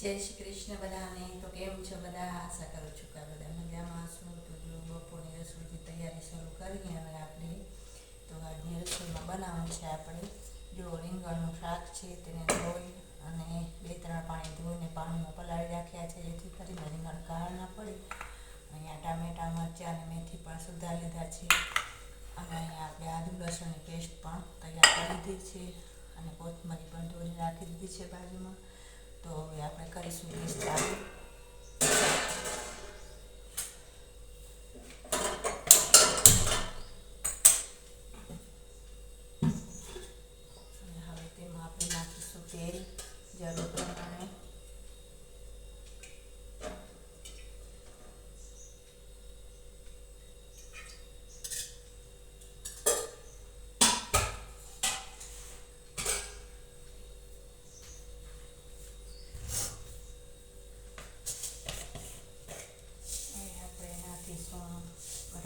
જય શ્રી કૃષ્ણ બધાને. તો કેમ છો બધા? આશા કરું છું કે બધા મજામાં હશો. તો જો બપોરની રસોઈની તૈયારી શરૂ કરીએ હવે આપણે. તો આજની રસોઈમાં બનાવવાનું છે આપણે. જો રીંગણનું શાક છે તેને ધોઈ અને બે ત્રણ પાણી ધોઈને પાણીમાં પલાળી રાખ્યા છે જેથી કરીને રીંગણ કાળ ના પડે. અહીંયા ટામેટા, મરચાં અને મેથી પણ સુધારી લીધા છે. અને અહીંયા આપણે આદુ, લસણની પેસ્ટ પણ તૈયાર કરી દીધી છે. અને કોથમરી પણ ધોઈને રાખી દીધી છે બાજુમાં. તો હવે આપણે કરીશું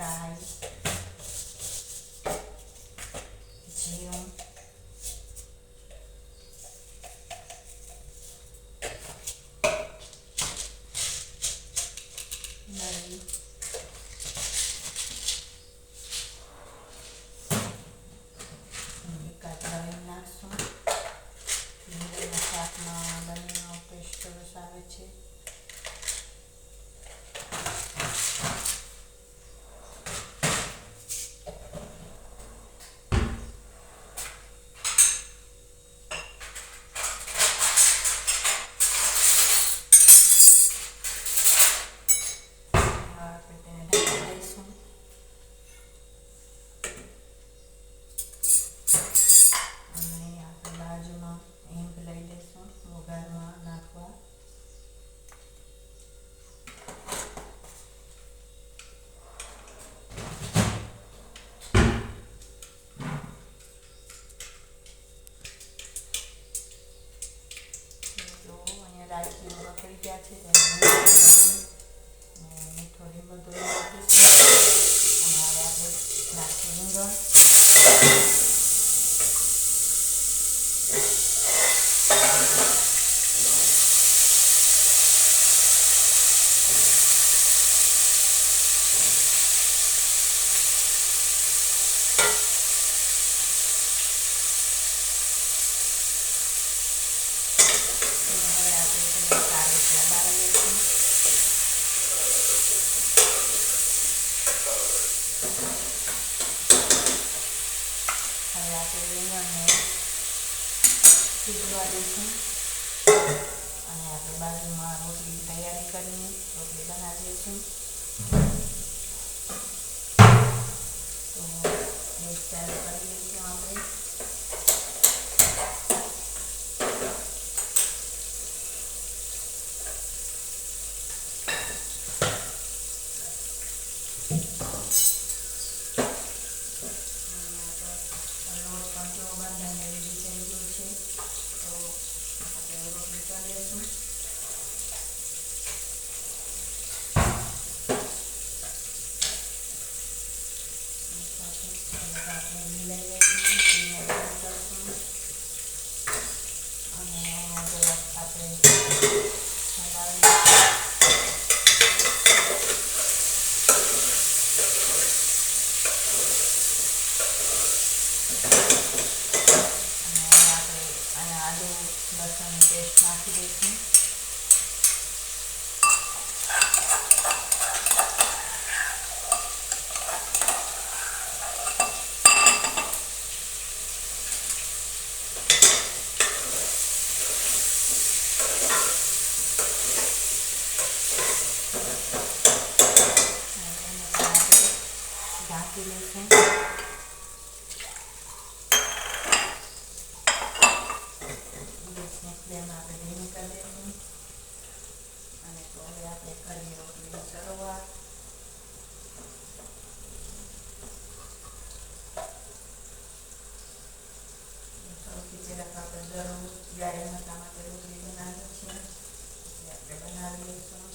guys. আছে લસણની પેસ્ટ નાખી દઈશું. ઢાંકી લઈશું ગેસની ફ્લેમ આપણે ધીમી કરી દઈશું અને તો હવે આપણે કરીએ રોટલીની શરૂઆત સૌથી પહેલાં તો આપણે મતા માટે રોટલી બનાવીએ છીએ. આપણે બનાવી લઈશું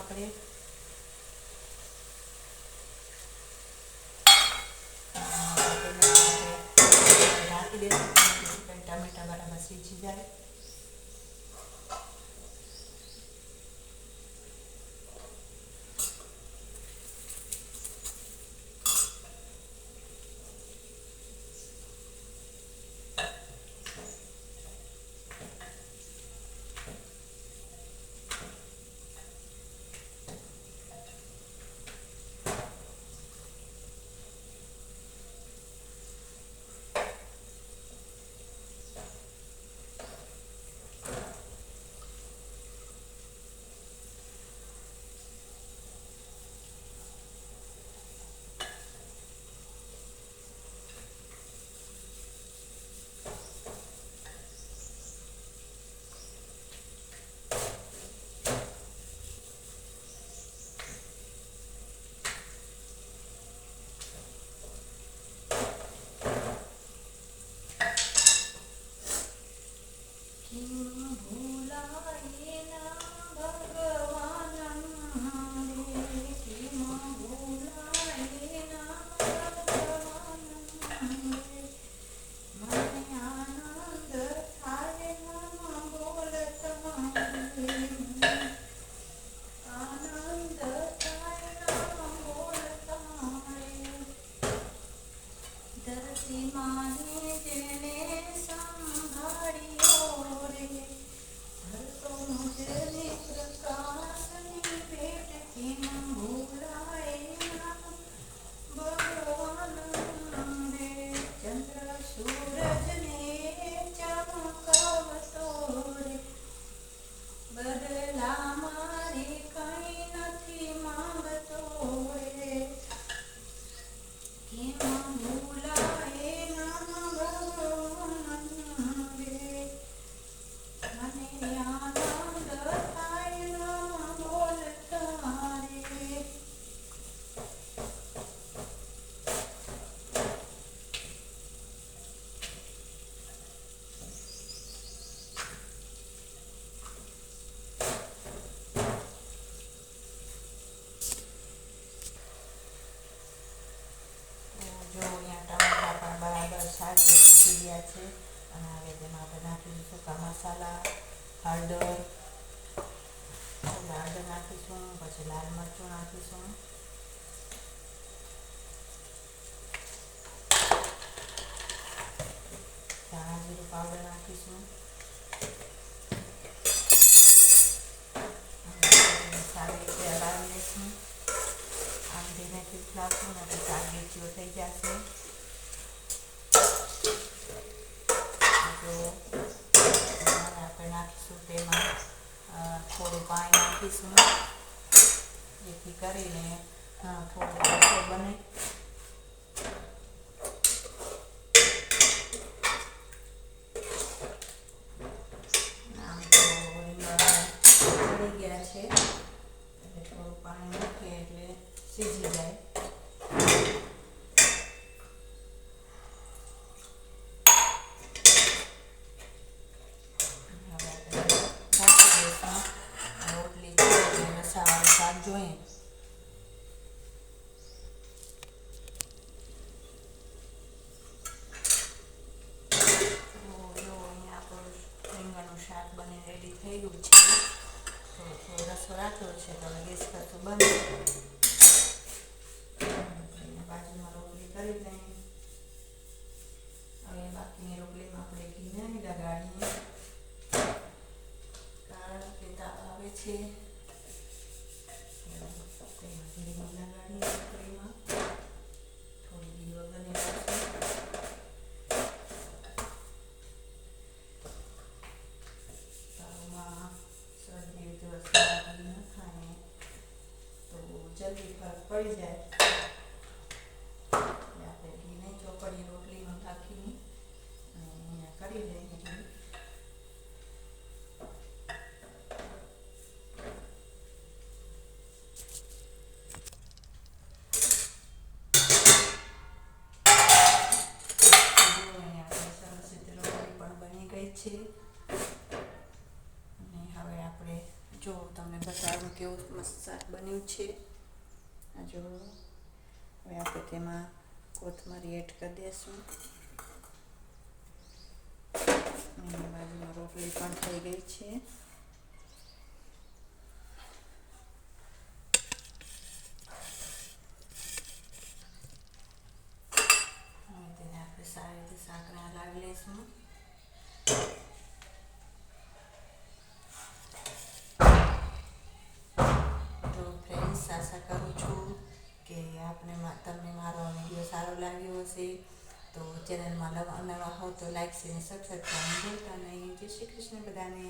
આપણે. રાખી દઈશું ટામેટા બરાબર સીજી જાય. જો અહીંયા ટમાટા પણ બરાબર શાક ઘસી ગયા છે અને હવે તેમાં આપણે નાખી દઈશું કા મસાલા, હળદર હળદર નાખીશું, પછી લાલ મરચું નાખીશું. ધાણા જીરું પાવડર નાખીશું. સીજી જાય જોઈએ શાક બની રેડી થઈ ગયું છે રસો રાખ્યો છે તમે ગેસ કરતો બંધ হচ্ছে જો તમને બતાવું કેવું મસ્ત શાક બન્યું છે. આ જો હવે આપણે તેમાં કોથમરી એડ કરી દઈશું એની બાજુમાં રોટલી પણ થઈ ગઈ છે. સારી રીતે શાકને હલાવી લઈશું. ચેનલમાં નવા નવા હો તો લાઈક શેર સબસ્ક્રાઈબ કરવાનું ભૂલતા નહીં. જય શ્રી કૃષ્ણ બધાને.